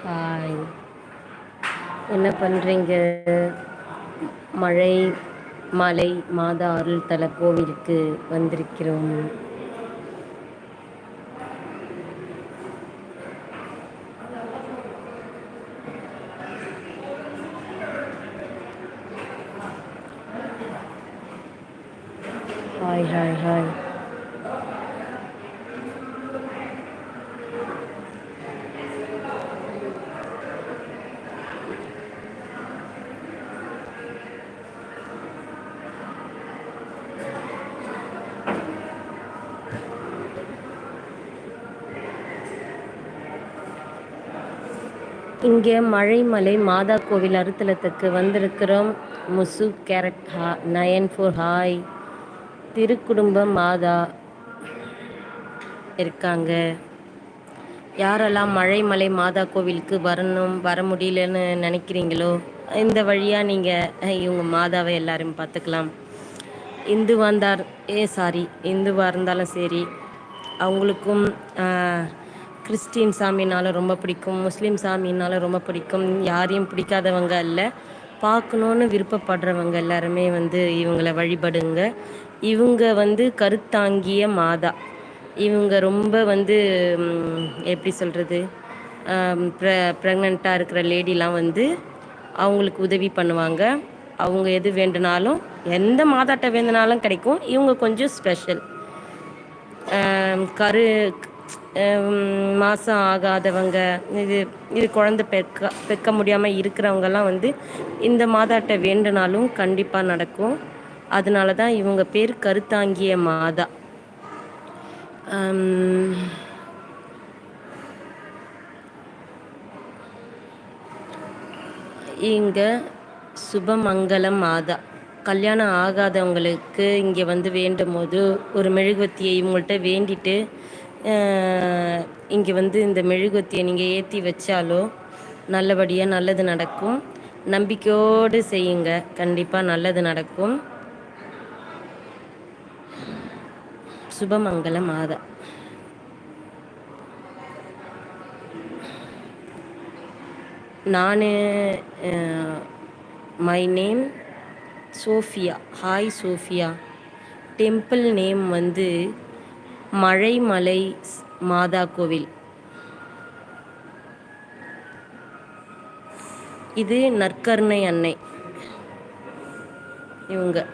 Hi என்ன பண்ணுறீங்க மழை மலை மாதா அருள் தல கோவிலுக்கு வந்திருக்கிறோம் ஹாய் ஹாய் ஹாய் இங்கே மழைமலை மாதா கோவில் அருத்தலத்துக்கு வந்திருக்கிறோம். முசு கேரட் ஹா நயன் ஃபோர் ஹாய். திருக்குடும்ப மாதா இருக்காங்க. யாரெல்லாம் மழைமலை மாதா கோவிலுக்கு வரணும் வர முடியலன்னு நினைக்கிறீங்களோ இந்த வழியாக நீங்கள் இவங்க மாதாவை எல்லாரும் பார்த்துக்கலாம். இந்து வந்தார் ஏ சாரி இந்துவாக இருந்தாலும் சரி அவங்களுக்கும் கிறிஸ்டின் சாமினாலும் ரொம்ப பிடிக்கும் முஸ்லீம் சாமினாலும் ரொம்ப பிடிக்கும். யாரையும் பிடிக்காதவங்க அல்ல பார்க்கணுன்னு விருப்பப்படுறவங்க எல்லாருமே வந்து இவங்களை வழிபடுங்க. இவங்க வந்து கருத்தாங்கிய மாதா. இவங்க ரொம்ப வந்து எப்படி சொல்கிறது ப்ர ப்ரெக்னெண்ட்டாக இருக்கிற லேடிலாம் வந்து அவங்களுக்கு உதவி பண்ணுவாங்க. அவங்க எது வேண்டுனாலும் எந்த மாதாட்ட வேண்டுனாலும் கிடைக்கும். இவங்க கொஞ்சம் ஸ்பெஷல் கரு மாதம் ஆகாதவங்க இது இது குழந்த பெக்க பெக்க முடியாமல் இருக்கிறவங்கெல்லாம் வந்து இந்த மாதாட்ட வேண்டுனாலும் கண்டிப்பாக நடக்கும். அதனால தான் இவங்க பேர் கருத்தாங்கிய மாதா. இங்கே சுபமங்கலம் மாதா. கல்யாணம் ஆகாதவங்களுக்கு இங்கே வந்து வேண்டும் போது ஒரு மெழுகுவத்தியை இவங்கள்ட்ட வேண்டிட்டு இங்கே வந்து இந்த மெழுகுவத்தியை நீங்கள் ஏற்றி வச்சாலோ நல்லபடியாக நல்லது நடக்கும். நம்பிக்கையோடு செய்யுங்க. கண்டிப்பாக நல்லது நடக்கும். சுபமங்கல மாதா. நான் my name Sophia. Hi Sophia. Temple name வந்து மழைமலை மாதா கோவில். இது நற்கருணை அன்னை. இவங்க.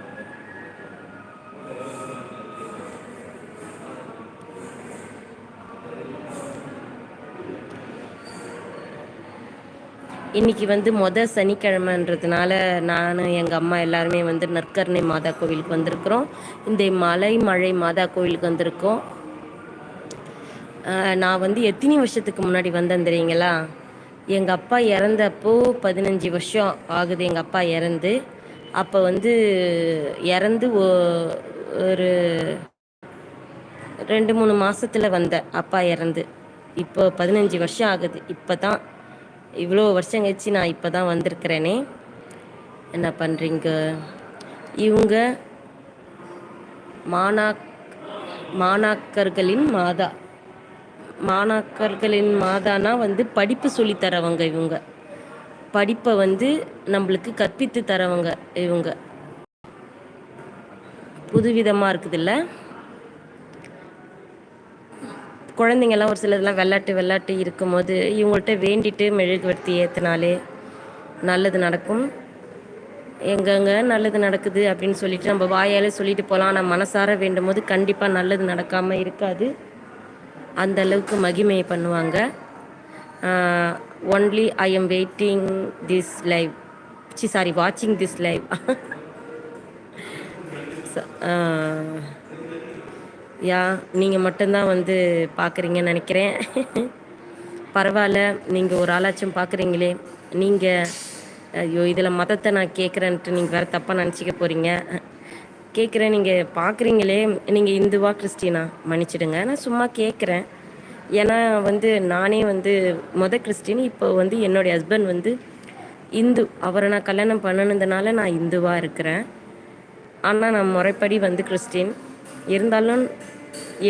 இன்றைக்கி வந்து மொதல் சனிக்கிழமைன்றதுனால நான் எங்கள் அம்மா எல்லாருமே வந்து நற்கருணை மாதா கோவிலுக்கு வந்திருக்கிறோம். இந்த மலை மழை மாதா கோவிலுக்கு வந்திருக்கோம். நான் வந்து எத்தனை வருஷத்துக்கு முன்னாடி வந்தேன் தெரியுங்களா? எங்கள் அப்பா இறந்தப்போ பதினஞ்சு வருஷம் ஆகுது எங்கள் அப்பா இறந்து. அப்போ வந்து இறந்து ஒரு ரெண்டு மூணு மாதத்தில் வந்தேன் அப்பா இறந்து. இப்போ பதினஞ்சு வருஷம் ஆகுது. இப்போ தான் இவ்வளோ வருஷம் கழிச்சு நான் இப்போ தான் வந்திருக்கிறேனே. என்ன பண்ணுறீங்க இவங்க மாணாக் மாணாக்கர்களின் மாதா. மாணாக்கர்களின் மாதானா வந்து படிப்பு சொல்லி தரவங்க இவங்க. படிப்பை வந்து நம்மளுக்கு கற்பித்து தரவங்க இவங்க. புதுவிதமாக இருக்குதுல்ல? குழந்தைங்கள்லாம் ஒரு சிலதெல்லாம் விளாட்டு விளாட்டு இருக்கும்போது இவங்கள்ட்ட வேண்டிட்டு மெழுகுவர்த்தி ஏற்றினாலே நல்லது நடக்கும். எங்கெங்க நல்லது நடக்குது அப்படின்னு சொல்லிட்டு நம்ம வாயாலே சொல்லிட்டு போகலாம் ஆனால் மனசார வேண்டும் போது கண்டிப்பாக நல்லது நடக்காமல் இருக்காது. அந்த அளவுக்கு மகிமையை பண்ணுவாங்க. Only I am waiting this live C sorry வாட்சிங் திஸ் லைவ் யா நீங்கள் மட்டும்தான் வந்து பார்க்குறீங்கன்னு நினைக்கிறேன். பரவாயில்ல நீங்கள் ஒரு ஆளாச்சும் பார்க்குறீங்களே நீங்கள் ஐயோ இதில் மதத்தை நான் கேட்குறேன்ட்டு நீங்கள் வேறு தப்பாக நினச்சிக்க போகிறீங்க கேட்குறேன் நீங்கள் பார்க்குறீங்களே நீங்கள் இந்துவா கிறிஸ்டினா மன்னிச்சிடுங்க. நான் சும்மா கேட்குறேன் ஏன்னா வந்து நானே வந்து மொதல் கிறிஸ்டின் இப்போ வந்து என்னுடைய ஹஸ்பண்ட் வந்து இந்து. அவரை நான் கல்யாணம் பண்ணணுன்றனால நான் இந்துவாக இருக்கிறேன். ஆனால் நான் முறைப்படி வந்து கிறிஸ்டின் இருந்தாலும்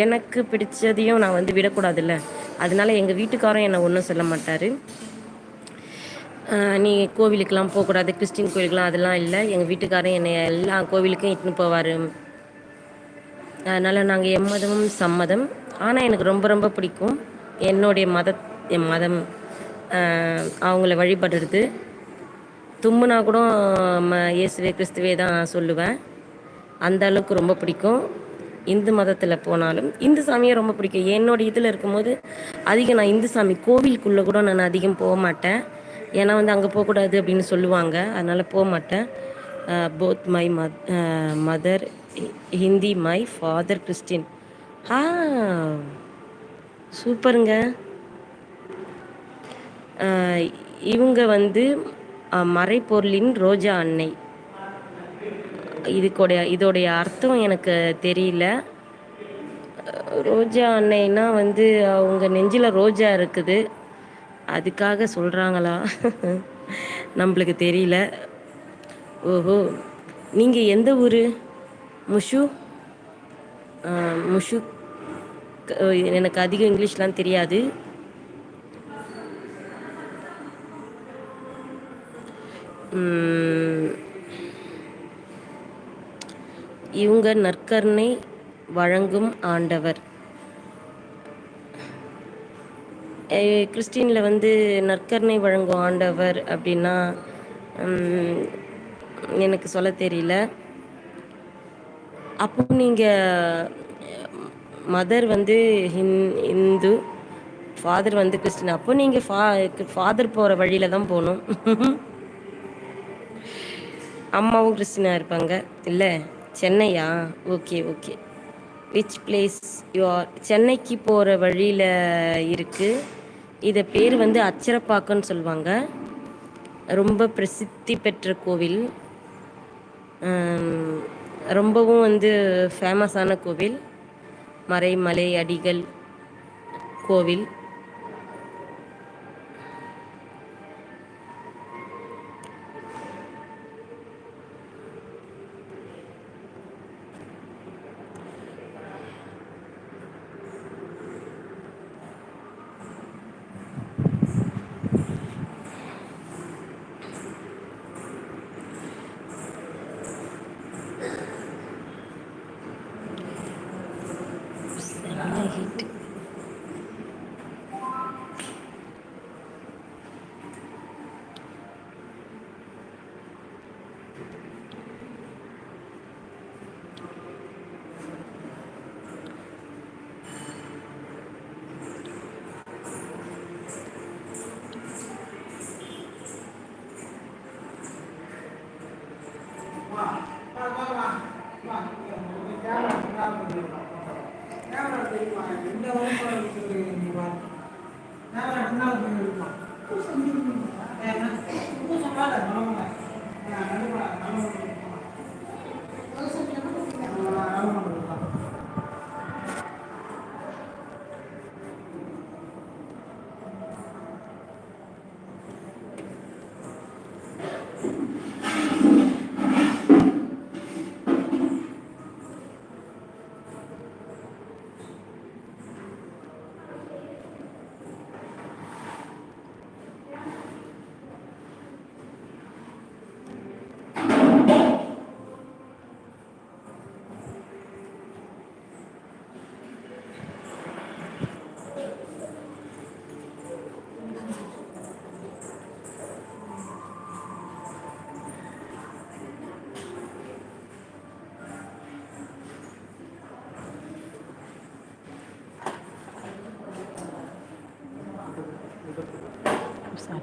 எனக்கு பிடிச்சதையும் நான் வந்து விடக்கூடாதுல்ல. அதனால எங்கள் வீட்டுக்காரும் என்னை ஒன்றும் சொல்ல மாட்டார். நீ கோவிலுக்கெலாம் போகக்கூடாது கிறிஸ்டின் கோவிலுக்கெலாம் அதெல்லாம் இல்லை. எங்கள் வீட்டுக்காரன் என்னை எல்லா கோவிலுக்கும் இட்டுன்னு போவார். அதனால் நாங்கள் எம்மதமும் சம்மதம். ஆனால் எனக்கு ரொம்ப ரொம்ப பிடிக்கும் என்னுடைய மத என் மதம் அவங்கள வழிபடுறது. தும்முனா கூட ம இயேசுவே கிறிஸ்துவே தான் சொல்லுவேன். அந்த அளவுக்கு ரொம்ப பிடிக்கும். இந்து மதத்தில் போனாலும் இந்து சாமியை ரொம்ப பிடிக்கும். என்னோட இதில் இருக்கும்போது அதிகம் நான் இந்து சாமி கோவிலுக்குள்ளே கூட நான் அதிகம் போக மாட்டேன். ஏன்னா வந்து அங்கே போகக்கூடாது அப்படின்னு சொல்லுவாங்க. அதனால் போக மாட்டேன். போத் மை மத் mother Hindi my father Christian ah சூப்பருங்க. இவங்க வந்து மறைப்பொருளின் ரோஜா அன்னை. இதுக்கோடைய இதோடைய அர்த்தம் எனக்கு தெரியல. ரோஜா அன்னைனா வந்து அவங்க நெஞ்சில் ரோஜா இருக்குது. அதுக்காக சொல்கிறாங்களா நம்மளுக்கு தெரியல. ஓஹோ. நீங்கள் எந்த ஊர்? முஷு? முஷு. எனக்கு அதிகம் இங்கிலீஷ்லாம் தெரியாது. இவங்க நற்கருணை வழங்கும் ஆண்டவர். கிறிஸ்டினில் வந்து நற்கருணை வழங்கும் ஆண்டவர் அப்படின்னா எனக்கு சொல்ல தெரியல. அப்போ நீங்கள் மதர் வந்து ஹின் இந்து ஃபாதர் வந்து கிறிஸ்டின். அப்போ நீங்கள் ஃபா ஃபாதர் போகிற வழியில தான் போகணும். அம்மாவும் கிறிஸ்டினாக இருப்பாங்க இல்லை? சென்னையா? Okay okay. Which place you are சென்னைக்கு போகிற வழியில் இருக்குது இதை பேர் வந்து அச்சரப்பாக்கன்னு சொல்லுவாங்க. ரொம்ப பிரசித்தி பெற்ற கோவில். ரொம்பவும் வந்து ஃபேமஸான கோவில். மறைமலை அடிகள் கோவில்.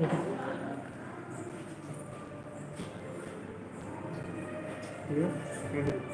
응? 응. 네? 네.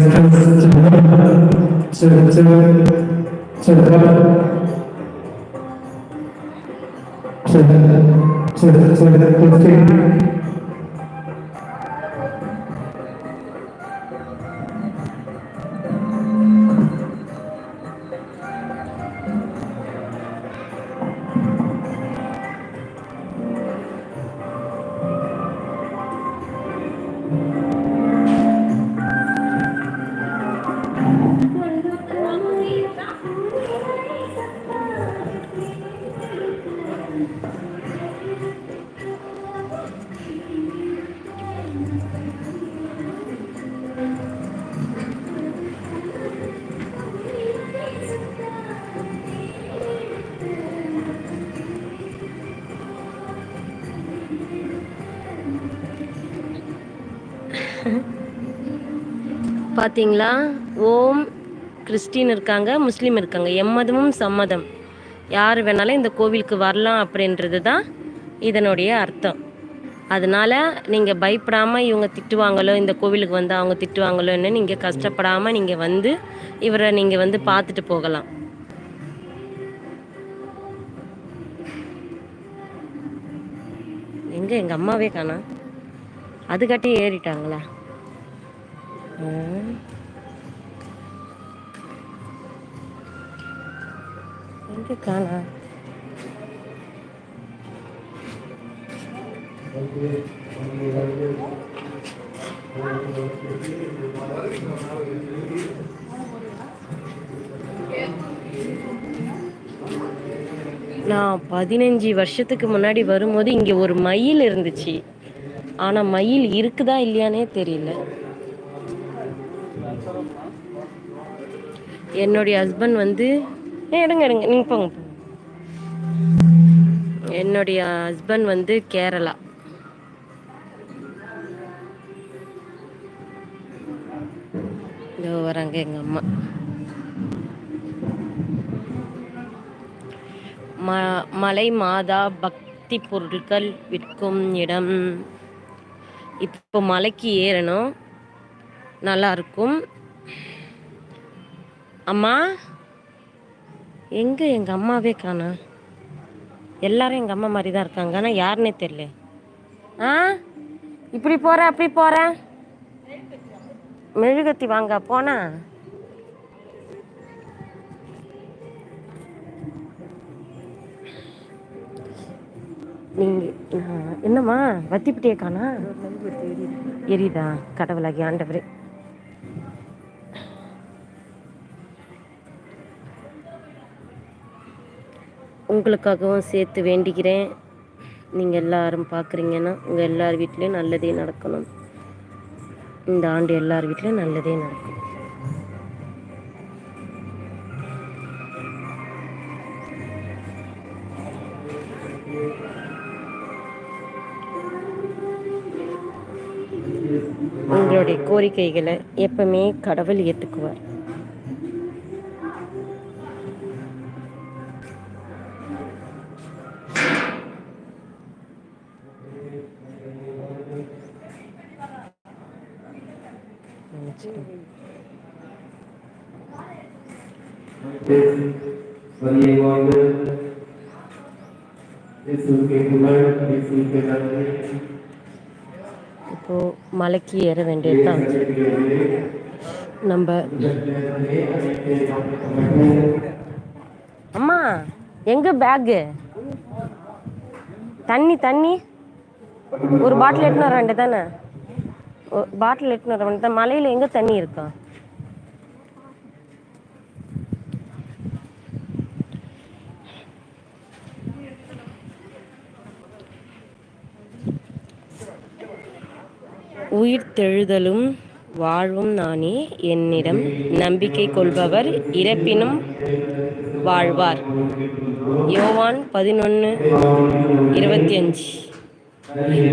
ചെറുപ്പം ചെറുപ്പം ചെറുപ്പം பார்த்தீங்களா ஓம் கிறிஸ்டின் இருக்காங்க முஸ்லீம் இருக்காங்க. எம்மதமும் சம்மதம். யார் வேணாலும் இந்த கோவிலுக்கு வரலாம் அப்படின்றது தான் இதனுடைய அர்த்தம். அதனால் நீங்கள் பயப்படாமல் இவங்க திட்டுவாங்களோ இந்த கோவிலுக்கு வந்து அவங்க திட்டுவாங்களோன்னு நீங்கள் கஷ்டப்படாமல் நீங்கள் வந்து இவரை நீங்கள் வந்து பார்த்துட்டு போகலாம். எங்கே எங்கள் அம்மாவே காணா? அதுக்காட்டி ஏறிட்டாங்களா? காணா நான் பதினஞ்சு வருஷத்துக்கு முன்னாடி வரும்போது இங்கே ஒரு மயில் இருந்துச்சு. ஆனால் மயில் இருக்குதா இல்லையானே தெரியல. என்னுடைய ஹஸ்பண்ட் வந்து எடுங்க எடுங்க நீங்கள் போங்க போங்க. என்னுடைய ஹஸ்பண்ட் வந்து கேரளா. இதோ வராங்க எங்கள் அம்மா. ம மலை மாதா பக்தி பொருட்கள் விற்கும் இடம். இப்போ மலைக்கு ஏறணும். நல்லா இருக்கும். அம்மா எங்கே எங்கள் அம்மாவே காணா? எல்லாரும் எங்கள் அம்மா மாதிரி தான் இருக்காங்க. ஆனால் யாருன்னே தெரியல. ஆ? இப்படி போகிறேன் அப்படி போகிறேன் மெழுகத்தி வாங்க போனா? நீங்கள் என்னம்மா? வத்திப்பிட்டியே காணா? எரியுதா? கடவுளாகி ஆண்டவரே. உங்களுக்காகவும் சேர்த்து வேண்டிக்கிறேன் நீங்கள் எல்லாரும் பார்க்குறீங்கன்னா உங்கள் எல்லார் வீட்லேயும் நல்லதே நடக்கணும். இந்த ஆண்டு எல்லார் வீட்லேயும் நல்லதே நடக்கும். உங்களுடைய கோரிக்கைகளை எப்பவுமே கடவுள் ஏற்றுக்குவார் மலைக்கு ஏற வேண்டியதுதான் நம்ம அம்மா எங்க பேக்கு தண்ணி தண்ணி. ஒரு பாட்டில் எட்டுன்னு வர வேண்டியதானே பாட்டில் எட்டுன்னு வர வேண்டியதான் மலையில் எங்கே தண்ணி இருக்கா? உயிர்த்தெழுதலும் வாழ்வும் நானே என்னிடம் நம்பிக்கை கொள்பவர் இறப்பினும் வாழ்வார். யோவான் பதினொன்று இருபத்தி அஞ்சு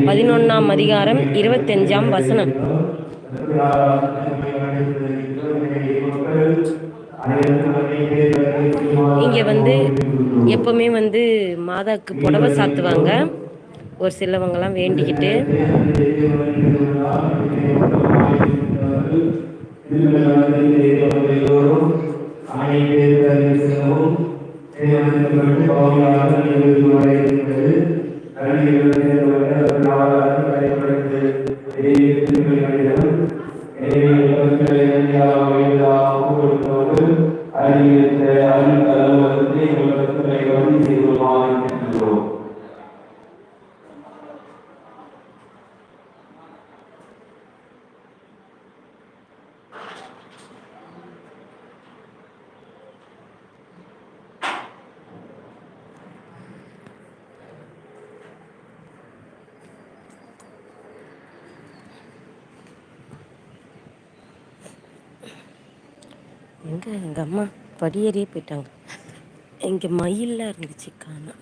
பதினொன்றாம் அதிகாரம் இருபத்தஞ்சாம் வசனம். இங்கே வந்து எப்பவுமே வந்து மாதாக்கு புடவை சாத்துவாங்க. ஒரு சிலவங்கெல்லாம் வேண்டிக்கிட்டு அறிவித்த எங்க எங்கள் அம்மா படியேறியே போயிட்டாங்க. இங்கே மயில்லாம் இருந்துச்சு காணோம்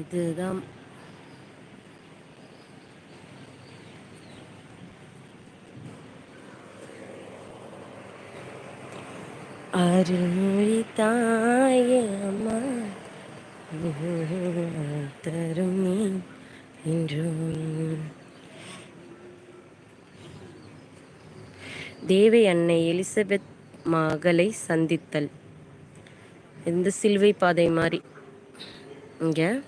இதுதான். அருள்மொழி தாயம்மா அம்மா தரும் நீ என்றும் தேவை அன்னை எலிசபெத் மகளை சந்தித்தல். இந்த சிலுவை பாதை மாதிரி இங்க.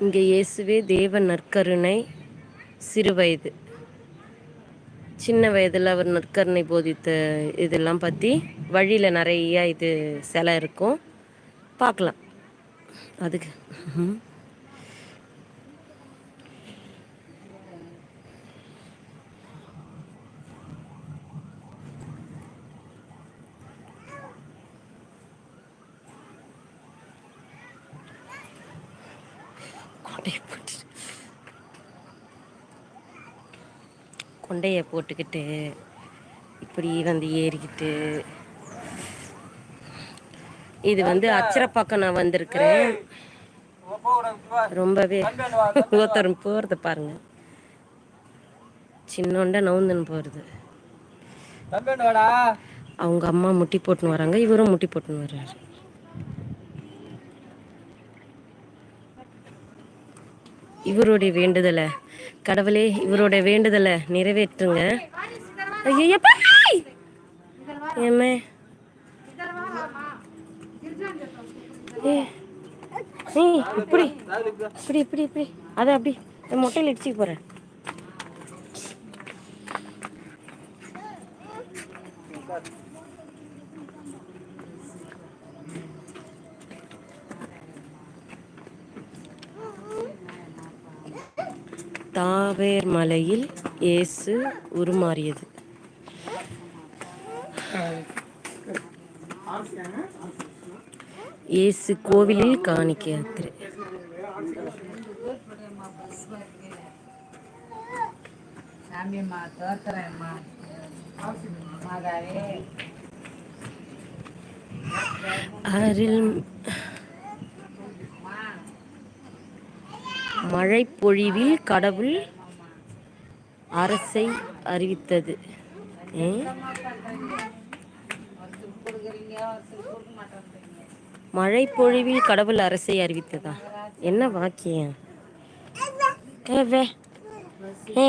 இங்க இயேசுவே தேவ நற்கருணை சிறுவயது சின்ன வயதில் அவர் நற்கருணை போதித்த இதெல்லாம் பற்றி வழியில் நிறைய இது சிலை இருக்கும். பார்க்கலாம். அதுக்கு. ம்ஹும். போட்டு குண்டையை போட்டுக்கிட்டு இப்படி வந்து ஏறிக்கிட்டு. இது வந்து அச்சரப்பாக்கம் நான் வந்திருக்கிறேன். ரொம்பவே ஒருத்தர் போகிறத பாருங்க. சின்னோண்ட நவுந்துன்னு போகிறது அவங்க அம்மா முட்டி போட்டுன்னு வராங்க. இவரும் முட்டி போட்டுன்னு வர்றாரு. இவருடைய வேண்டுதலை கடவுளே இவரோட வேண்டுதலை நிறைவேற்றுங்க. ஏமே ஏ இப்படி இப்படி இப்படி இப்படி. அதை அப்படி மொட்டையில் இடிச்சுக்க போறேன். தாவேர் மலையில் இயேசு உருமாறியது. இயேசு கோவிலில் காணிக்கை யாத்திரை. அருள் மழை பொழிவில் கடவுள் அரசை அறிவித்தது. ஏ? மழை பொழிவில் கடவுள் அரசை அறிவித்ததா? என்ன வாக்கியம்? ஏ,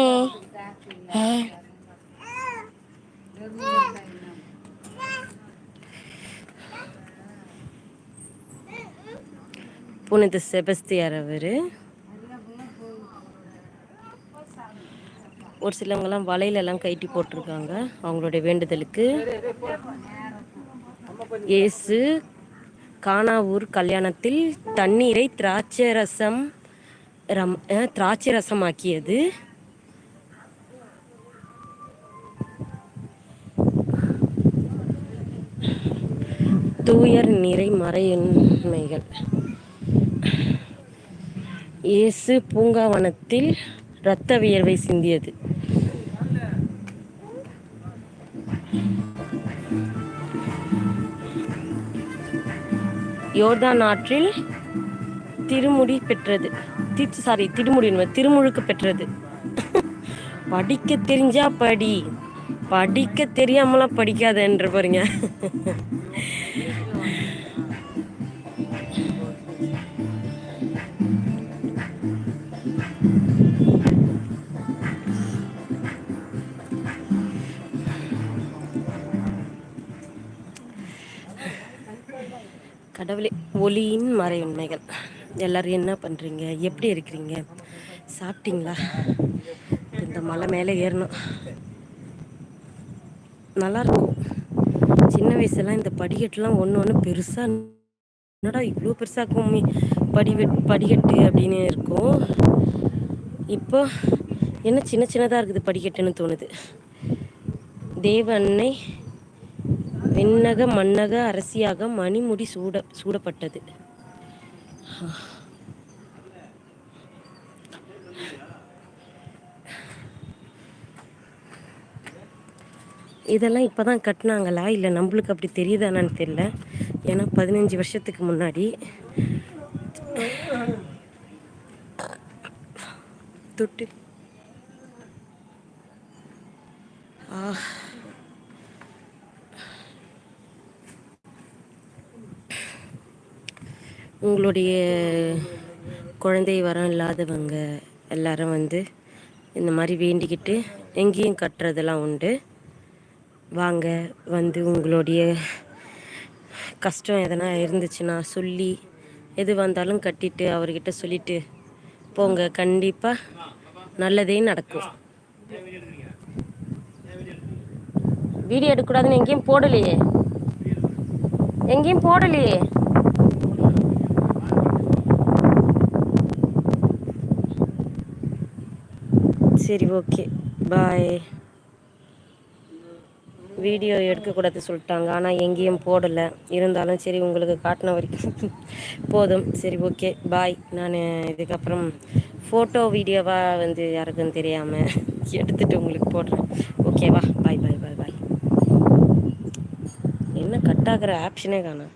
புனித செபஸ்தியார் அவரு. ஒரு சிலவங்கெல்லாம் வலையிலலாம் கைட்டி போட்டிருக்காங்க. அவங்களுடைய வேண்டுதலுக்கு. இயேசு காணாவூர் கல்யாணத்தில் தண்ணீரை திராட்சை ரசம் ரம் திராட்சை ரசமாக்கியது தூயர் நிறை மறையின்மைகள் இயேசு பூங்காவனத்தில் இரத்த வியர்வை சிந்தியது. யோர்தான் ஆற்றில் திருமுடி பெற்றது. சாரி திருமுடி திருமுழுக்கு பெற்றது. படிக்க தெரிஞ்சா படி. படிக்க தெரியாமலாம் படிக்காதன்ற பாருங்க. கடவுளே ஒளியின் மறை உண்மைகள் எல்லாரும் என்ன பண்ணுறீங்க எப்படி இருக்கிறீங்க? சாப்பிட்டீங்களா? இந்த மலை மேலே ஏறணும். நல்லாயிருக்கும். சின்ன வயசுலாம் இந்த படிக்கட்டுலாம் ஒன்று ஒன்று பெருசாக என்னடா இவ்வளோ பெருசாக இருக்கும்? படிவெ படிக்கட்டு அப்படின்னு இருக்கும். இப்போ என்ன சின்ன சின்னதாக இருக்குது படிக்கட்டுன்னு தோணுது. தேவ அன்னை வெண்ணக மன்னக அரசியாக மணிமுடி சூட சூடப்பட்டது. இதெல்லாம் இப்போ தான் கட்டினாங்களா? இல்லை நம்மளுக்கு அப்படி தெரியுதானான்னு தெரியல. ஏன்னா பதினஞ்சு வருஷத்துக்கு முன்னாடி தொட்டு. ஆ உங்களுடைய குழந்தை வரம் இல்லாதவங்க எல்லாரும் வந்து இந்த மாதிரி வேண்டிக்கிட்டு எங்கேயும் கட்டுறதெல்லாம் உண்டு. வாங்க வந்து உங்களுடைய கஷ்டம் எதனா இருந்துச்சுன்னா சொல்லி எது வந்தாலும் கட்டிட்டு அவர்கிட்ட சொல்லிட்டு போங்க. கண்டிப்பாக நல்லதே நடக்கும். வீடியோ எடுக்கக்கூடாதுன்னு எங்கேயும் போடலையே. எங்கேயும் போடலையே. சரி ஓகே. பாய். வீடியோ எடுக்கக்கூடாது சொல்லிட்டாங்க. ஆனால் எங்கேயும் போடலை. இருந்தாலும் சரி உங்களுக்கு காட்டின வரைக்கும் போதும். சரி ஓகே. பாய். நான் இதுக்கப்புறம் ஃபோட்டோ வீடியோவாக வந்து யாருக்கும் தெரியாமல் எடுத்துகிட்டு உங்களுக்கு போடுறேன். ஓகேவா? பாய் பாய் பாய் பாய். என்ன கட் ஆகிற ஆப்ஷனே காணும்.